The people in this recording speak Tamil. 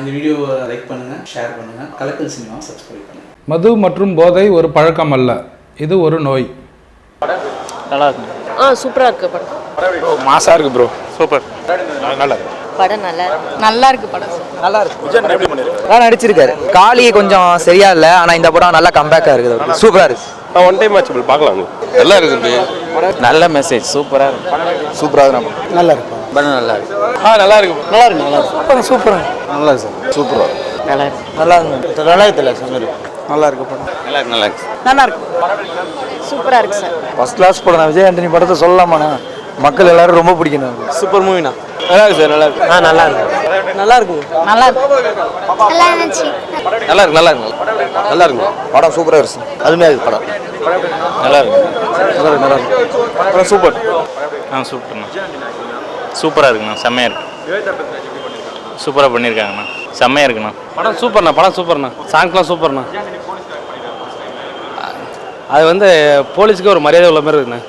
இந்த வீடியோவை லைக் பண்ணுங்கள் ஷேர் பண்ணுங்கள் கலக்கல் சினிமா சப்ஸ்கிரைப் பண்ணுங்கள் மது மற்றும் போதை ஒரு பழக்கம் அல்ல. இது ஒரு நோய். நல்லா இருக்கு ஆ சூப்பராக இருக்கு படம். மாசா இருக்கு ப்ரோ சூப்பர். நல்லா இருக்கு. படம் நல்லா இருக்கு நல்லா இருக்கு படம். நல்லா இருக்கு. நல்லா நடிச்சிருக்காரு. காளி கொஞ்சம் சரியா இல்லை ஆனா இந்த படம் நல்லா கம்பேக்கா இருக்குது சூப்பரா இருக்கு. ஒன் டைம் மேட்ச் பார்க்கலாம். நல்லா இருக்கு நல்ல மெசேஜ் சூப்பரா இருக்கு. சூப்பரா இருக்கு. நல்லா இருக்கு. படம் நல்லா இருக்கு ஆ நல்லா இருக்கு நல்லா இருக்கு நல்லா இருக்கு சூப்பரா நல்லா இருக்கு சார். சூப்பரா. நல்லா இருக்கு நல்லா இருக்கு நல்லா இருக்குல்ல சொன்னது. நல்லா இருக்கு படம். நல்லா இருக்கு நல்லா இருக்கு நல்லா இருக்கு சூப்பராக இருக்கு சார். ஃபர்ஸ்ட் கிளாஸ் படம் தான். விஜய் ஆண்டனி படத்தை சொல்லலாமாண்ணா? மக்கள் எல்லாரும் ரொம்ப பிடிக்கணும் சூப்பர் மூவினா நல்லா இருக்கு சார் நல்லா இருக்கு ஆ நல்லா இருக்கு நல்லா இருக்கு நல்லா இருக்கு நல்லா இருக்கு நல்லா இருக்கு நல்லா இருக்கு படம் சூப்பரா இருக்கு சார். அருமையா இருக்கு படம். நல்லா இருக்கு நல்லா இருக்கு நல்லா இருக்கு படம் சூப்பர். ஆ சூப்பர்ண்ணா. சூப்பராக இருக்குண்ணா செம்மையாக இருக்கு. சூப்பராக பண்ணியிருக்காங்கண்ணா. செம்மையாக இருக்குண்ணா. படம் சூப்பர்ண்ணா படம் சூப்பர்ண்ணா. சாங்ஸ்லாம் சூப்பர்ண்ணா. அது வந்து போலீஸுக்கு ஒரு மரியாதை உள்ள மாதிரி இருக்குண்ணா.